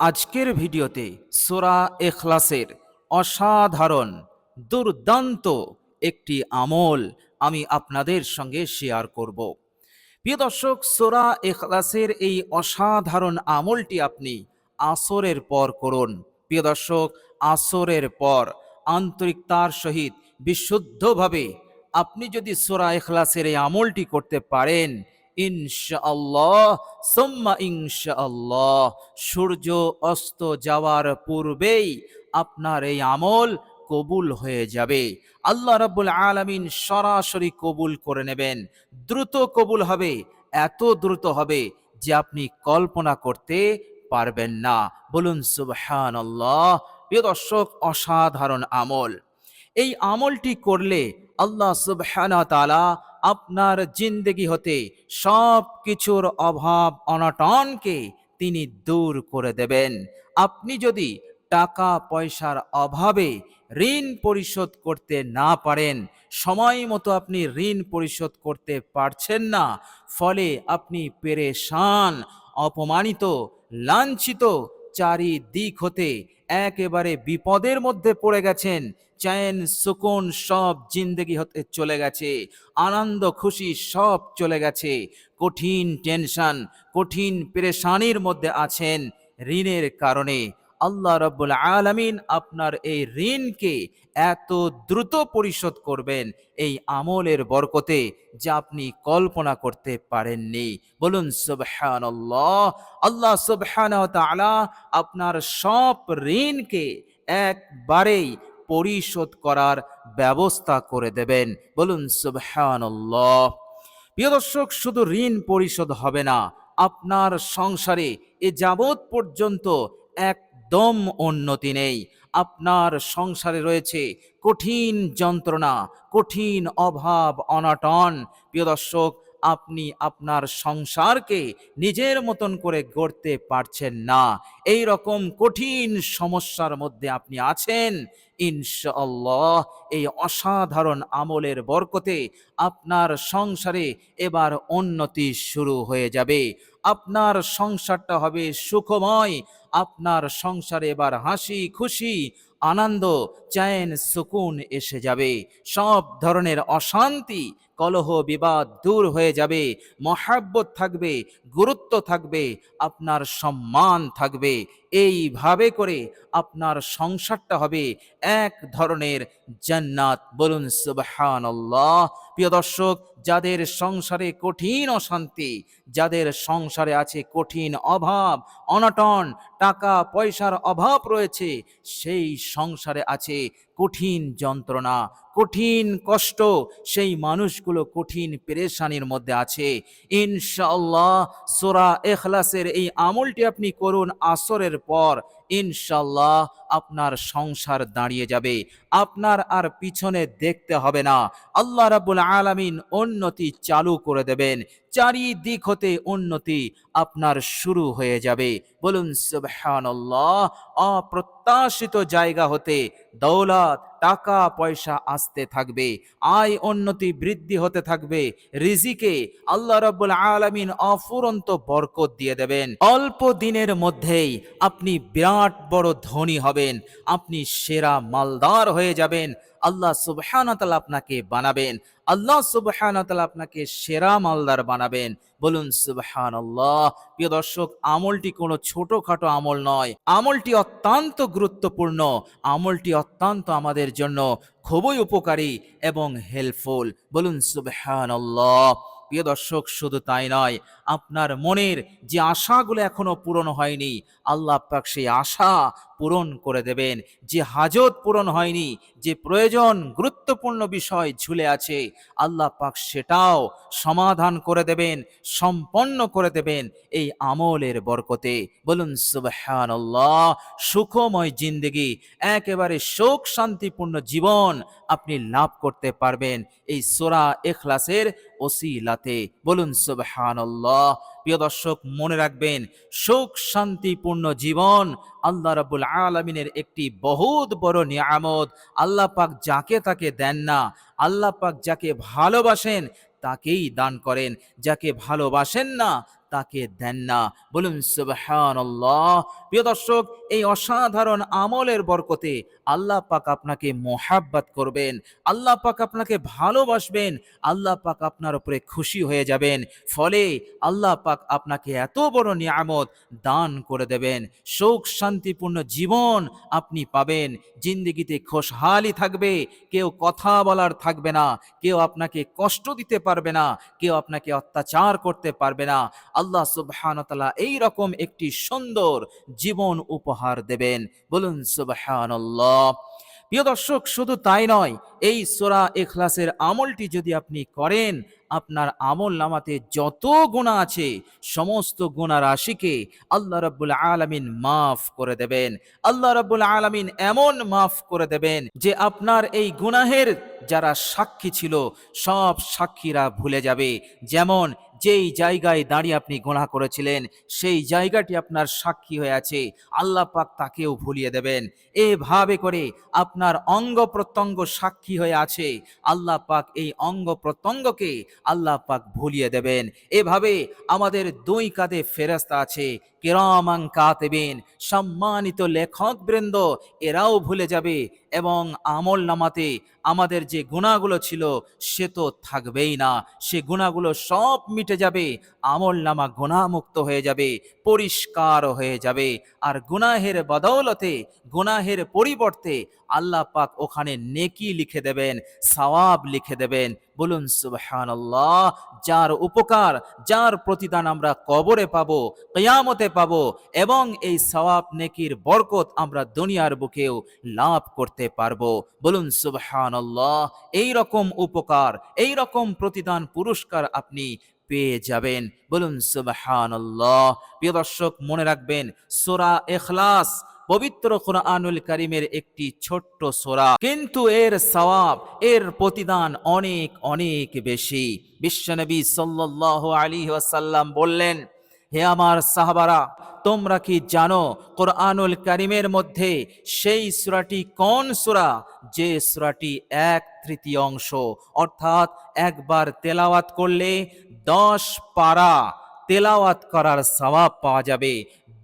আজকের ভিডিওতে সোরা এখলাসের অসাধারণ, দুর্দান্ত একটি আমল আমি আপনাদের সঙ্গে শেয়ার করব। প্রিয় দর্শক, সোরা এখলাসের এই অসাধারণ আমলটি আপনি আসরের পর করুন। প্রিয় দর্শক, আসরের পর আন্তরিকতার সহিত বিশুদ্ধভাবে আপনি যদি সোরা এখলাসের এই আমলটি করতে পারেন ইনশাআল্লাহ, সোম্মা ইনশাআল্লাহ, সূর্য অস্ত যাওয়ার পূর্বেই আপনার এই আমল কবুল হয়ে যাবে। আল্লাহ রাব্বুল আলামিন সরাসরি কবুল করে নেবেন। দ্রুত কবুল হবে, এত দ্রুত হবে যে আপনি কল্পনা করতে পারবেন না। বলুন, সুবহানাল্লাহ, প্রিয় দর্শক, অসাধারণ আমল। এই আমলটি করলে আল্লাহ সুবহানা তাআলা আপনার জিন্দগি হতে সব কিছুর অভাব অনটনকে তিনি দূর করে দেবেন। আপনি যদি টাকা পয়সার অভাবে ঋণ পরিশোধ করতে না পারেন, সময় মতো আপনি ঋণ পরিশোধ করতে পারছেন না, ফলে আপনি পেরেশান, অপমানিত, লাঞ্ছিত চারিদিক হতে একেবারে বিপদের মধ্যে পড়ে গেছেন। চ্যান, সুকুন সব জিন্দগি হতে চলে গেছে। আনন্দ, খুশি সব চলে গেছে। কঠিন টেনশন, কঠিন পেরেশানির মধ্যে আছেন ঋণের কারণে। আল্লাহ রব্বুল আলামিন আপনার এই ঋণকে এত দ্রুত পরিশোধ করবেন এই আমলের বরকতে যা আপনি কল্পনা করতে পারেননি। বলুন, সুবহানাল্লাহ। আল্লাহ সুবহানাহু ওয়া তাআলা আপনার সব ঋণকে একবারেই পরিশোধ করার ব্যবস্থা করে দেবেন। বলুন, সুবহানাল্লাহ। প্রিয় দর্শক, শুধু ঋণ পরিশোধ হবে না, আপনার সংসারে এ যাবৎ পর্যন্ত একদম উন্নতি নেই। আপনার সংসারে রয়েছে কঠিন যন্ত্রণা, কঠিন অভাব, অনাটন। প্রিয় দর্শক, আপনি আপনার সংসারকে নিজের মতন করে গড়তে পারছেন না। এই রকম কঠিন সমস্যার মধ্যে আপনি আছেন। ইনশাআল্লাহ, এই অসাধারণ আমলের বরকতে আপনার সংসারে এবার উন্নতি শুরু হয়ে যাবে। আপনার সংসারটা হবে সুখময়, আপনার সংসারে এবার হাসি, খুশি, আনন্দ, চ্যান, সুকুন এসে যাবে। সব ধরনের অশান্তি কলহ, বিবাদ দূর হয়ে যাবে, মহাব্বত থাকবে, গুরুত্ব থাকবে, আপনার সম্মান থাকবে। এইভাবে করে আপনার সংসারটা হবে এক ধরনের জান্নাত। বলুন, সুবহানাল্লাহ। প্রিয় দর্শক, যাদের সংসারে কঠিন অশান্তি, যাদের সংসারে আছে কঠিন অভাব, অনটন, টাকা, পয়সার অভাব রয়েছে, সেই সংসারে আছে কঠিন যন্ত্রণা। কঠিন কষ্ট সেই মানুষগুলো কঠিন পেরেশানির মধ্যে আছে। ইনশাল্লাহ সোরা এখলাসের এই আমলটি আপনি করুন আসরের পর। ইনশাল্লাহ আপনার সংসার দাঁড়িয়ে যাবে। আপনার আর পিছনে দেখতে হবে না। আল্লাহ রাব্বুল আলামিন উন্নতি চালু করে দেবেন। চারিদিক হতে উন্নতি আপনার শুরু হয়ে যাবে। বলুন, সুবহানাল্লাহ, অপ্রত্যাশিত জায়গা হতে দৌলত, টাকা, পয়সা আসতে থাকবে। আয় উন্নতি বৃদ্ধি হতে থাকবে। রিজিকে আল্লাহ রাব্বুল আলামিন অফুরন্ত বরকত দিয়ে দেবেন। অল্প দিনের মধ্যেই আপনি বিরাট বড় ধনী হবেন। আপনি সেরা মালদার হয়ে যাবেন। আল্লাহ সুবহানাতাল আপনাকে বানাবেন। আল্লাহ সুবহানাতাল আপনাকে সেরা মালদার বানাবেন। বলুন সুবহানাল্লাহ। প্রিয় দর্শক, আমলটি কোনো ছোটখাটো আমল নয়। আমলটি অত্যন্ত গুরুত্বপূর্ণ। আমলটি অত্যন্ত আমাদের জন্য খুবই উপকারী এবং হেল্পফুল বলুন সুবহানাল্লাহ। প্রিয় দর্শক, শুধু তাই নয় আপনার মনের যে আশাগুলো এখনও পূরণ হয়নি, আল্লাহ পাক সেই আশা পূরণ করে দেবেন। যে হাজত পূরণ হয়নি, যে প্রয়োজন গুরুত্বপূর্ণ বিষয় ঝুলে আছে, আল্লাহ পাক সেটাও সমাধান করে দেবেন, সম্পন্ন করে দেবেন এই আমলের বরকতে। বলুন, সুবহানাল্লাহ, সুখময় জিন্দগি, একেবারে শোক শান্তিপূর্ণ জীবন আপনি লাভ করতে পারবেন এই সোরা এখলাসের ওসিলাতে। বলুন, সুবহানাল্লাহ। প্রিয় দর্শক, মনে রাখবেন, সুখ শান্তিপূর্ণ জীবন আল্লাহ রাবুল আলমিনের একটি বহুত বড় নিয়ামত। আল্লাহ পাক যাকে তাকে দেন না, আল্লাহ পাক যাকে ভালোবাসেন তাকেই দান করেন। যাকে ভালোবাসেন না তাকে দেন না। বলুন, সুবহানাল্লাহ। প্রিয় দর্শক, এই অসাধারণ আমলের বরকতে আল্লাহ পাক আপনাকে মোহাব্বত করবেন, আল্লাহ পাক আপনাকে ভালোবাসবেন, আল্লাহ পাক আপনার উপরে খুশি হয়ে যাবেন। ফলে আল্লাহ পাক আপনাকে এত বড় নিয়ামত দান করে দেবেন। সুখ শান্তিপূর্ণ জীবন আপনি পাবেন। জিন্দিগিতে খুশহালি থাকবে, কেউ কথা বলার থাকবে না, কেউ আপনাকে কষ্ট দিতে পারবে না, কেউ আপনাকে অত্যাচার করতে পারবে না। আল্লাহ সুবহানতালা এই রকম একটি সুন্দর জীবন উপহার দেবেন। বলুন সুবহানাল্লাহ। প্রিয় দর্শক, শুধু তাই নয়, এই সোরা এখলাসের আমলটি যদি আপনি করেন, আপনার আমল নামাতে যত গুণা আছে, সমস্ত গুণা রাশিকে আল্লাহ রাব্বুল আলামিন মাফ করে দেবেন। আল্লাহ রাব্বুল আলামিন এমন মাফ করে দেবেন যে আপনার এই গুনাহের যারা সাক্ষী ছিল, সব সাক্ষীরা ভুলে যাবে। যেমন যেই জায়গায় দাঁড়িয়ে আপনি গোনা করেছিলেন, সেই জায়গাটি আপনার সাক্ষী হয়ে আছে। আল্লাহ পাক তাকেও ভুলিয়ে দেবেন। এভাবে করে আপনার অঙ্গ প্রত্যঙ্গ সাক্ষী হয়ে আছে। আল্লাহ পাক এই অঙ্গ প্রত্যঙ্গকে আল্লাহ পাক ভুলিয়ে দেবেন। এভাবে আমাদের দুই কাঁধে ফেরস্তা আছে। কেরামাং কাতেবেন, সম্মানিত লেখক বৃন্দ এরাও ভুলে যাবে। এবং আমল নামাতে আমাদের যে গুণাগুলো ছিল, সে তো থাকবেই না। সে গুণাগুলো সব মিটে যাবে, আমল নামা গুণামুক্ত হয়ে যাবে। পরিষ্কার হয়ে যাবে। আর গুনাহের বদৌলতে, গুনাহের পরিবর্তে আল্লাহ পাক ওখানে নেকি লিখে দেবেন, সওয়াব লিখে দেবেন। বলুন, সুবহানাল্লাহ, যার উপকার, যার প্রতিদান আমরা কবরে পাবো, কিয়ামতে পাবো, এবং এই সওয়াব নেকির বরকত আমরা দুনিয়ার বুকেও লাভ করতে পারব। বলুন, সুবহানাল্লাহ এই রকম উপকার এই রকম প্রতিদান, পুরস্কার আপনি পেয়ে যাবেন। বলুন, সুবহানাল্লাহ। প্রিয় দর্শক, মনে রাখবেন, সোরা এখলাস পবিত্র কোরআনুল কারিমের একটি ছোট্ট সোরা। কিন্তু এর সওয়াব, এর প্রতিদান অনেক অনেক বেশি। বিশ্বনবী সাল্লাল্লাহু আলাইহি ওয়াসাল্লাম বললেন, হে আমার সাহাবারা, তোমরা কি জানো কোরআনুল কারিমের মধ্যে সেই সূরাটি কোন সূরা? যে সূরাটি এক তৃতীয় অংশ অর্থাৎ একবার তেলাওয়াত করলে দশ পারা তেলাওয়াত করার সওয়াব পাওয়া যাবে।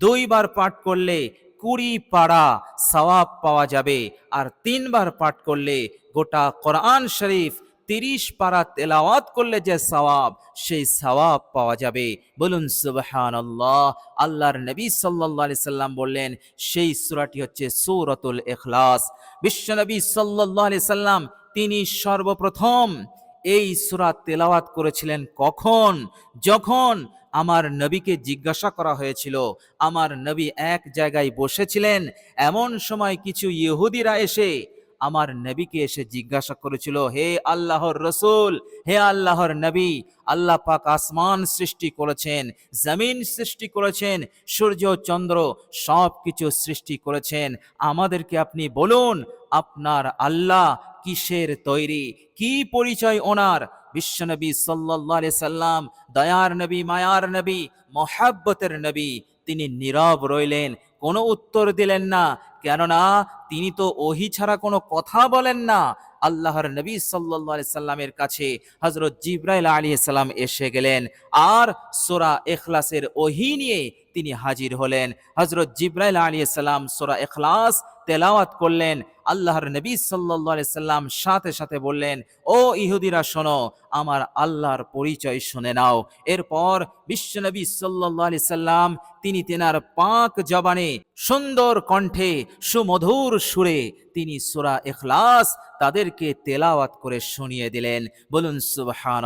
দুইবার পাঠ করলে কুড়ি পাড়া সওয়াব পাওয়া যাবে আর তিনবার পাঠ করলে গোটা কোরআন শরীফ তিরিশ পারা তেলাওয়াত করলে যে সওয়াব, সেই সওয়াব পাওয়া যাবে। বলুন সুবহান আল্লাহ আল্লাহর নবী আলাইহি সাল্লাম বললেন, সেই সূরাটি হচ্ছে সূরাতুল ইখলাস। বিশ্বনবী আলাইহি সাল্লাম তিনি সর্বপ্রথম এই সূরা তেলাওয়াত করেছিলেন কখন? যখন আমার নবীকে জিজ্ঞাসা করা হয়েছিল। আমার নবী এক জায়গায় বসেছিলেন। এমন সময় কিছু ইহুদিরা এসে আমার নবীকে এসে জিজ্ঞাসা করেছিল, হে আল্লাহর রসুল, হে আল্লাহর নবী, আল্লাহ পাক আসমান সৃষ্টি করেছেন, জমিন সৃষ্টি করেছেন, সূর্য, চন্দ্র সব কিছু সৃষ্টি করেছেন। আমাদেরকে আপনি বলুন, আপনার আল্লাহ কিসের তৈরি? কি পরিচয় ওনার? বিশ্বনবী আলাইহি সাল্লাম, দয়ার নবী, মায়ার নবী, মহাব্বতের নবী, তিনি নীরব রইলেন, কোনো উত্তর দিলেন না। কেননা তিনি তো ওহি ছাড়া কোনো কথা বলেন না। আল্লাহর নবী আলাইহি সাল্লামের কাছে হজরত জিব্রাইল আলাইহিস সালাম এসে গেলেন। আর সোরা এখলাসের ওহি নিয়ে তিনি হাজির হলেন। হজরত জিব্রাইল আলাইহিস সালাম সূরা ইখলাস তেলাওয়াত করলেন। আল্লাহর নবী আলাইহি সাল্লাম সাথে সাথে বললেন, ও ইহুদিরা, শোনো, আমার আল্লাহর পরিচয় শুনে নাও। এরপর বিশ্বনবী আলাইহি সাল্লাম, তিনি তেনার পাক জবানে সুন্দর কণ্ঠে, সুমধুর সুরে তিনি সূরা এখলাস তাদেরকে তেলাওয়াত করে শুনিয়ে দিলেন। বলুন সুবহান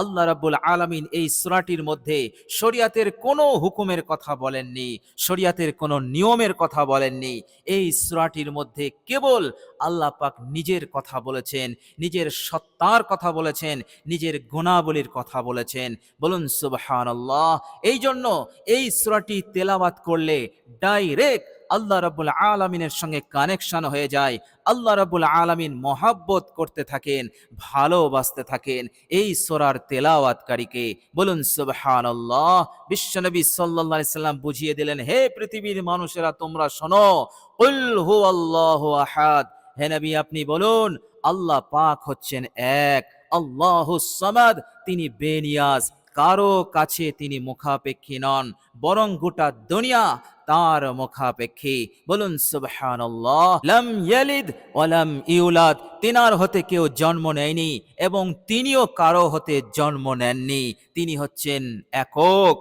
আল্লাহ রাব্বুল আলামিন এই সূরাটির মধ্যে শরিয়াতের কোনো হুকুমের কথা বলেননি, শরিয়াতের কোনো নিয়মের কথা বলেননি। এই সূরাটির মধ্যে কেবল আল্লাহ পাক নিজের কথা বলেছেন, নিজের সত্তার কথা বলেছেন, নিজের গুণাবলীর কথা বলেছেন। বলুন সুবহান আল্লাহ এই জন্য এই সুরাটি তেলাওয়াত করলে ডাইরেক্ট আল্লাহ রাব্বুল আলামিনের সঙ্গে কানেকশন হয়ে যায়। আল্লাহ রাব্বুল আলামিন মহাব্বত করতে থাকেন, ভালোবাসতে থাকেন এই সোরার তেলাওয়াতকারীকে। বলুন সুবহান আল্লাহ বিশ্বনবী সাল্লাল্লাহু সাল্লাম বুঝিয়ে দিলেন, হে পৃথিবীর মানুষেরা, তোমরা শোনো, কুল হুয়াল্লাহু আহাদ। হে নবী, আপনি বলুন, আল্লাহ পাক হচ্ছেন এক, আল্লাহ সামাদ, তিনি বেনিয়াজ। কারও কাছে তিনি মুখাপেক্ষী নন, বরং গোটা দুনিয়া তার মুখাপেক্ষী। বলুন, সুবহানাল্লাহ, লাম ইয়ালিদ ইউলাদ, তিনার হতে কেউ জন্ম নেয়নি এবং তিনিও কারও হতে জন্ম নেননি। তিনি হচ্ছেন একক।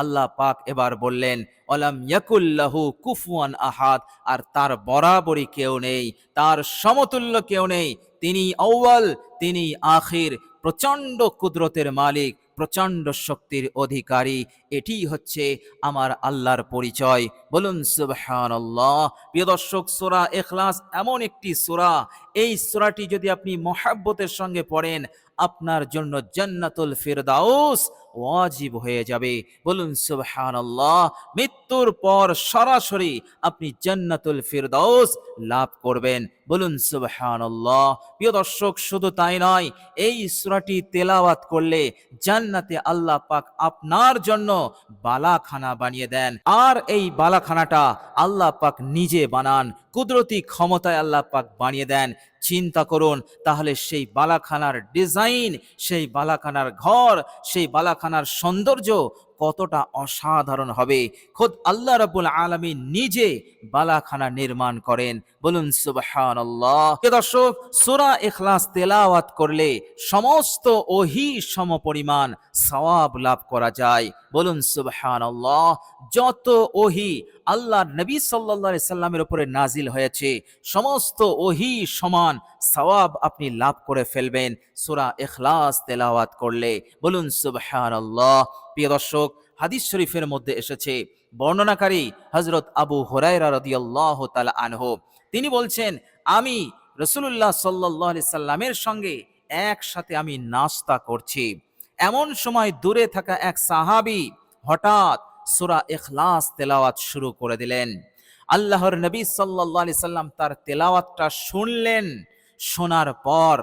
আল্লাহ পাক এবার বললেন অলাম ইয়াকুল্লাহু কুফুয়ান আহাদ, আর তার বরাবরই কেউ নেই, তার সমতুল্য কেউ নেই, তিনি আউয়াল, তিনি আখির, প্রচণ্ড কুদরতের মালিক। প্রচণ্ড শক্তির অধিকারী। এটি হচ্ছে আমার আল্লাহর পরিচয়। বলুন, সুবহানাল্লাহ। প্রিয় দর্শক, সোরা এখলাস এমন একটি সোরা। এই সোরাটি যদি আপনি মহাব্বতের সঙ্গে পড়েন, আপনার জন্য জান্নাতুল ফিরদাউস। ওয়াজিব হয়ে যাবে। বলুন, সুবহানাল্লাহ, মৃত্যুর পর সরাসরি আপনি জান্নাতুল ফিরদাউস লাভ করবেন। বলুন, সুবহানাল্লাহ। প্রিয় দর্শক, শুধু তাই নয়, এই সূরাটি তেলাওয়াত করলে জান্নাতে আল্লাহ পাক আপনার জন্য বালাখানা বানিয়ে দেন। আর এই বালাখানাটা আল্লাহ পাক নিজে বানান, কুদরতি ক্ষমতায় আল্লাহ পাক বানিয়ে দেন। চিন্তা করুন, তাহলে সেই বালাখানার ডিজাইন, সেই বালাখানার ঘর, সেই বালাখানার সৌন্দর্য কতটা অসাধারণ হবে। খোদ আল্লাহ রাব্বুল আলামিন নিজে বালাখানা নির্মাণ করেন। বলুন প্রিয় দর্শক, সূরা ইখলাস তেলাওয়াত করলে সমস্ত ওহি সমপরিমাণ সওয়াব লাভ করা যায়। বলুন, সুবহানাল্লাহ। যত ওহি আল্লাহর নবী সাল্লাল্লাহু সাল্লামের উপরে নাজিল হয়েছে, সমস্ত ওহি সমান সওয়াব আপনি লাভ করে ফেলবেন সূরা এখলাস তেলাওয়াত করলে। বলুন, সুবহানাল্লাহ। প্রিয় দর্শক, হাদিস শরীফের মধ্যে এসেছে, বর্ণনাকারী হজরত আবু হুরায়রা রাদিয়াল্লাহু তাআলা আনহু। তিনি বলছেন, আমি রসুল্লাহ সাল্লাহ সাল্লামের সঙ্গে একসাথে আমি নাস্তা করছি। এমন সময় দূরে থাকা এক সাহাবি হঠাৎ সুরা এখলাস তেলাওয়াত শুরু করে দিলেন। আল্লাহর নবী সাল্লাহ সাল্লাম তার তেলাওয়াতটা শুনলেন, শোনার পর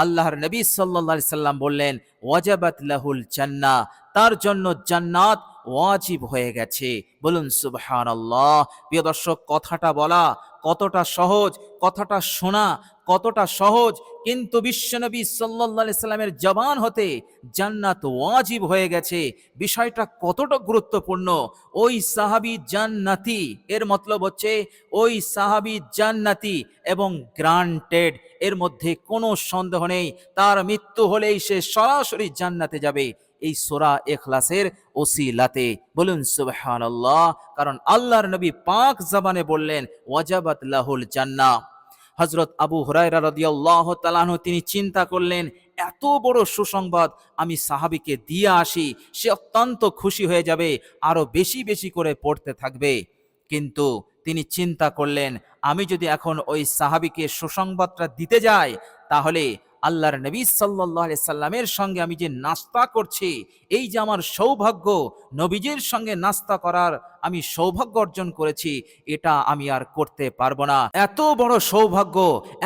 আল্লাহর নবী সাল্লা সাল্লাম বললেন ওয়াজাবাত লাহুল জান্না তার জন্য জান্নাত ওয়াজিব হয়ে গেছে। বলুন সুবহান আল্লাহ প্রিয় দর্শক, কথাটা বলা কতটা সহজ, কথাটা শোনা কতটা সহজ। কিন্তু বিশ্বনবী সাল্লাহ সাল্লামের জবান হতে জান্নাত ওয়াজিব হয়ে গেছে। বিষয়টা কতটা গুরুত্বপূর্ণ? ওই সাহাবি জান্নাতি, এর মতলব হচ্ছে ওই সাহাবি জান্নাতি এবং গ্রান্টেড, এর মধ্যে কোনো সন্দেহ নেই। তার মৃত্যু হলেই সে সরাসরি জান্নাতে যাবে। এই সোরা এখলাসের ওসিলাতে। বলুন, সুবহানাল্লাহ। কারণ আল্লাহর নবী পাক জবানে বললেন, ওয়াজাবাত লাহুল জান্নাহ হজরত আবু হুরায়রা রাদিয়াল্লাহ তালাহ তিনি চিন্তা করলেন, এত বড় সুসংবাদ আমি সাহাবিকে দিয়ে আসি, সে অত্যন্ত খুশি হয়ে যাবে, আরও বেশি বেশি করে পড়তে থাকবে। কিন্তু তিনি চিন্তা করলেন, আমি যদি এখন ওই সাহাবিকে সুসংবাদটা দিতে যাই, তাহলে আল্লাহর নবী সাল্লাহ সাল্লামের সঙ্গে আমি যে নাস্তা করছি, এই যে আমার সৌভাগ্য, নবীজের সঙ্গে নাস্তা করার আমি সৌভাগ্য অর্জন করেছি, এটা আমি আর করতে পারব না। এত বড় সৌভাগ্য,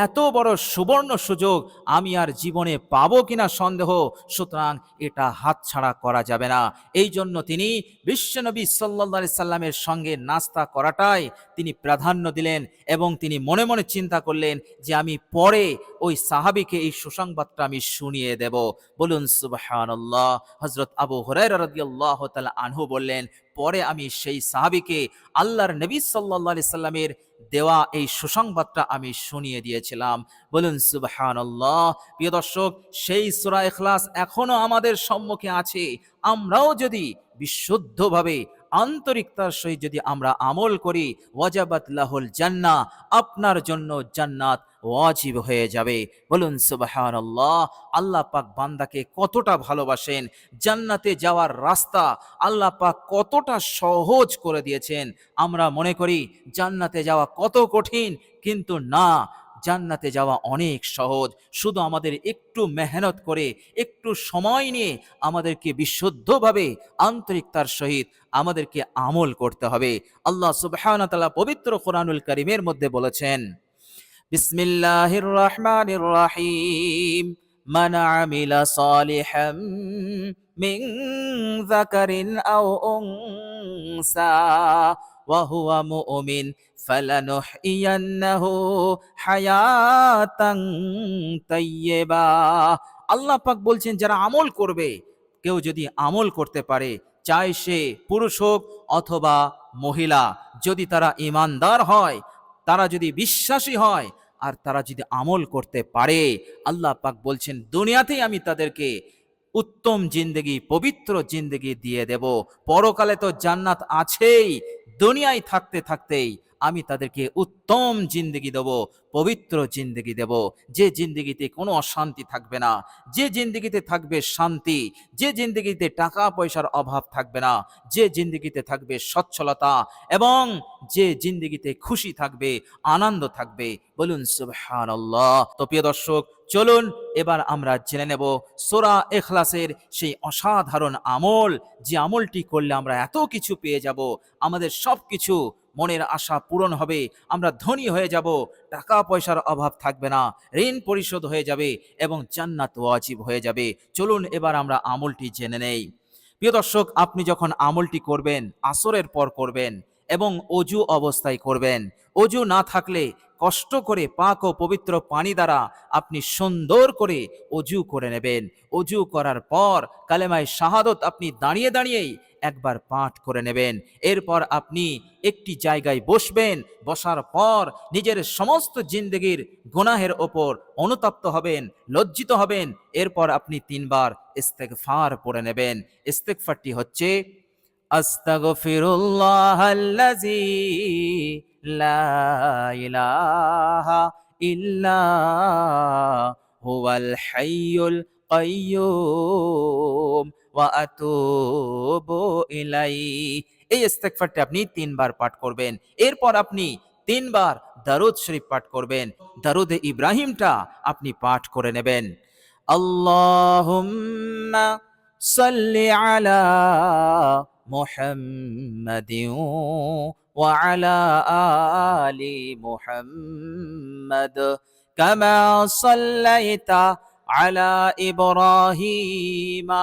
এত বড় সুবর্ণ সুযোগ আমি আর জীবনে পাবো কিনা সন্দেহ, সুতরাং এটা হাতছাড়া করা যাবে না। এই জন্য তিনি বিশ্বনবী সাল্লা সাল্লামের সঙ্গে নাস্তা করাটাই তিনি প্রাধান্য দিলেন এবং তিনি মনে মনে চিন্তা করলেন যে আমি পরে ওই সাহাবিকে এই সুসংবাদটা আমি শুনিয়ে দেব। বলুন, সুবহানাল্লাহ। হজরত আবু রাদিয়াল্লাহু তাআলা আনহু বললেন, পরে আমি সেই সাহাবিকে আল্লাহর নবী সাল্লাল্লাহু সাল্লামের দেওয়া এই সুসংবাদটা আমি শুনিয়ে দিয়েছিলাম। বলুন, সুবহানাল্লাহ। প্রিয় দর্শক, সেই সুরা এখলাস এখনও আমাদের সম্মুখে আছে। আমরাও যদি বিশুদ্ধভাবে আন্তরিকতার সহিত যদি আমরা আমল করি, ওয়াজাবাত লাহুল জান্না, আপনার জন্য জান্নাত ওয়াজিব হয়ে যাবে। বলুন, সুবহানাল্লাহ, আল্লাহ পাক বান্দাকে কতটা ভালোবাসেন? জান্নাতে যাওয়ার রাস্তা আল্লাহ পাক কতটা সহজ করে দিয়েছেন? আমরা মনে করি, জান্নাতে যাওয়া কত কঠিন, কিন্তু না জান্নাতে যাওয়া অনেক সহজ শুধু আমাদের একটু মেহনত করে একটু সময় নিয়ে আমাদেরকে বিশুদ্ধভাবে আন্তরিকতার সহিত আমাদেরকে আমল করতে হবে আল্লাহ সুবহানাহু ওয়া তাআলা পবিত্র কোরআনুল কারীমের মধ্যে বলেছেন বিসমিল্লাহির রহমানির রহিম من عمل صالحا من ذكر أو أنثى وهو مؤمن ফালানুহিয়ান্নাহু হায়াতান তাইয়্যিবা। আল্লাহ পাক বলছেন, যারা আমল করবে, কেউ যদি আমল করতে পারে চাই সে পুরুষ হোক অথবা মহিলা, যদি তারা ইমানদার হয়, তারা যদি বিশ্বাসী হয়, আর তারা যদি আমল করতে পারে, আল্লাহ পাক বলছেন, দুনিয়াতেই আমি তাদেরকে উত্তম জিন্দেগি, পবিত্র জিন্দেগি দিয়ে দেব। পরকালে তো জান্নাত আছেই, দুনিয়ায় থাকতে থাকতেই আমি তাদেরকে উত্তম জিন্দগি দেব, পবিত্র জিন্দগি দেব। যে জিন্দগিতে কোনো অশান্তি থাকবে না, যে জিন্দগিতে থাকবে শান্তি, যে জিন্দগিতে টাকা পয়সার অভাব থাকবে না, যে জিন্দগিতে থাকবে সচ্ছলতা এবং যে জিন্দগিতে খুশি থাকবে, আনন্দ থাকবে, বলুন সুবহানাল্লাহ। তো প্রিয় দর্শক, চলুন এবার আমরা জেনে নেব সোরা এখলাসের সেই অসাধারণ আমল, যে আমলটি করলে আমরা এত কিছু পেয়ে যাব, আমাদের সব কিছু মনের আশা পূরণ হবে, আমরা ধনী হয়ে যাব টাকা পয়সার অভাব থাকবে না, ঋণ পরিশোধ হয়ে যাবে এবং জান্নাত ওয়াজিব হয়ে যাবে। চলুন এবার আমরা আমলটি জেনে নেই। প্রিয় দর্শক, আপনি যখন আমলটি করবেন, আসরের পর করবেন এবং অজু অবস্থায় করবেন, অজু না থাকলে কষ্ট করে পাক ও পবিত্র পানি দ্বারা আপনি সুন্দর করে অজু করে নেবেন। অজু করার পর কালেমায় শাহাদত আপনি দাঁড়িয়ে দাঁড়িয়েই একবার পাঠ করে নেবেন। এরপর আপনি একটি জায়গায় বসবেন, বসার পর নিজের সমস্ত জিন্দগির গুনাহের ওপর অনুতপ্ত হবেন, লজ্জিত হবেন। এরপর আপনি তিনবার ইস্তেগফার পড়ে নেবেন। ইস্তেগফারটি হচ্ছে আস্তাগফিরুল্লাহ আল্লাযী লা ইলাহা ইল্লা হুয়াল হাইয়ুল কাইয়্যুম ওয়া ইলাইহি। এই ইস্তেগফারটি আপনি তিনবার পাঠ করবেন। এরপর আপনি তিনবার দারুদ শরীফ পাঠ করবেন। দারুদে ইব্রাহিমটা আপনি পাঠ করে নেবেন। আল্লাহুম্মা সাল্লি আলা মুহাম্মাদিন ওয়া আলা আলি মুহাম্মাদ কামা সাল্লাইতা আলা ইব্রাহিমা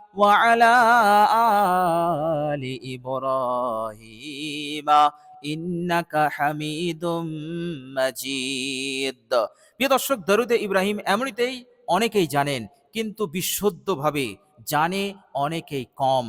وعلى آل إبراهيم إنك حميد مجيد প্রিয় দর্শক দরুদে ইব্রাহিম এমনিতেই অনেকেই জানেন কিন্তু বিশুদ্ধভাবে জানে অনেকেই কম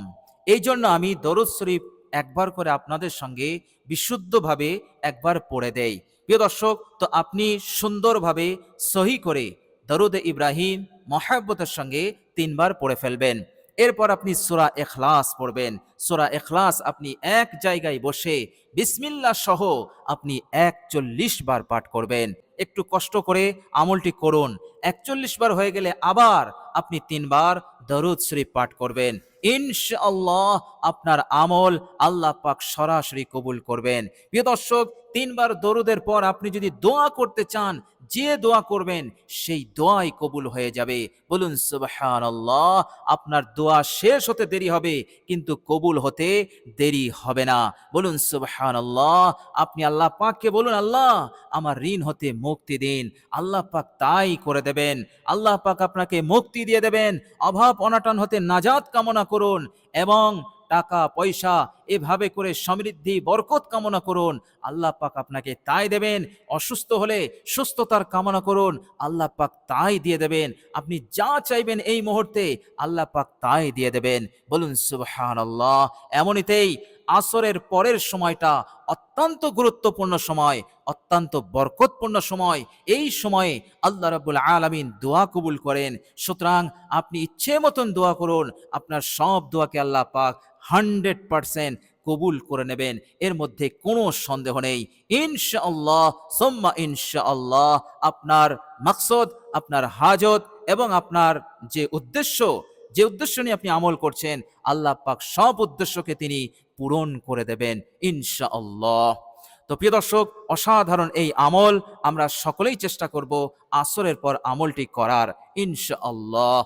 এই জন্য আমি দরুদ শরীফ একবার করে আপনাদের সঙ্গে বিশুদ্ধভাবে একবার পড়ে দেই প্রিয় দর্শক তো আপনি সুন্দরভাবে সহি করে দরুদ ইব্রাহিম মহাব্বতের সঙ্গে তিনবার পড়ে ফেলবেন এরপর আপনি সোরা এখলাস পড়বেন। সোরা এখলাস আপনি এক জায়গায় বসে বিসমিল্লা সহ আপনি একচল্লিশ বার পাঠ করবেন। একটু কষ্ট করে আমলটি করুন। একচল্লিশ বার হয়ে গেলে আবার আপনি তিনবার দরুদ শরীফ পাঠ করবেন। ইনশাআল্লাহ আপনার আমল আল্লাহ পাক সরাসরি কবুল করবেন। প্রিয় দর্শক, তিনবার দরুদের পর আপনি যদি দোয়া করতে চান যে দোয়া করবেন, সেই দোয়াই কবুল হয়ে যাবে। বলুন, সুবহানাল্লাহ, আপনার দোয়া শেষ হতে দেরি হবে, কিন্তু কবুল হতে দেরি হবে না। বলুন, সুবহানাল্লাহ, আপনি আল্লাহ পাককে বলুন, আল্লাহ, আমার ঋণ হতে মুক্তি দিন। আল্লাহ পাক তাই করে দেবেন। আল্লাহ পাক আপনাকে মুক্তি দিয়ে দেবেন। অভাব অনাটন হতে নাজাত কামনা করুন এবং টাকা, পয়সা, এভাবে করে সমৃদ্ধি, বরকত কামনা করুন। আল্লাহ পাক আপনাকে তাই দেবেন। অসুস্থ হলে সুস্থতার কামনা করুন। আল্লাহ পাক তাই দিয়ে দেবেন। আপনি যা চাইবেন এই মুহূর্তে আল্লাহ পাক তাই দিয়ে দেবেন। বলুন সুবহান আল্লাহ এমনিতেই আসরের পরের সময়টা অত্যন্ত গুরুত্বপূর্ণ সময়, অত্যন্ত বরকতপূর্ণ সময়। এই সময়ে আল্লাহ রাব্বুল আলামিন দোয়া কবুল করেন। সুতরাং আপনি ইচ্ছে মতন দোয়া করুন। আপনার সব দোয়াকে আল্লাহ পাক হান্ড্রেড পারসেন্ট কবুল করে নেবেন। এর মধ্যে কোনো সন্দেহ নেই। ইনশাআল্লাহ, সোম্মা ইনশাআল্লাহ, আপনার মাকসদ, আপনার হাজত এবং আপনার যে উদ্দেশ্য যে উদ্দেশ্য নিয়ে আপনি আমল করছেন, আল্লাহ পাক সব উদ্দেশ্যকে তিনি পূরণ করে দেবেন ইনশাআল্লাহ। তো প্রিয় দর্শক, অসাধারণ এই আমল আমরা সকলেই চেষ্টা করব আসরের পর আমলটি করার ইনশাআল্লাহ।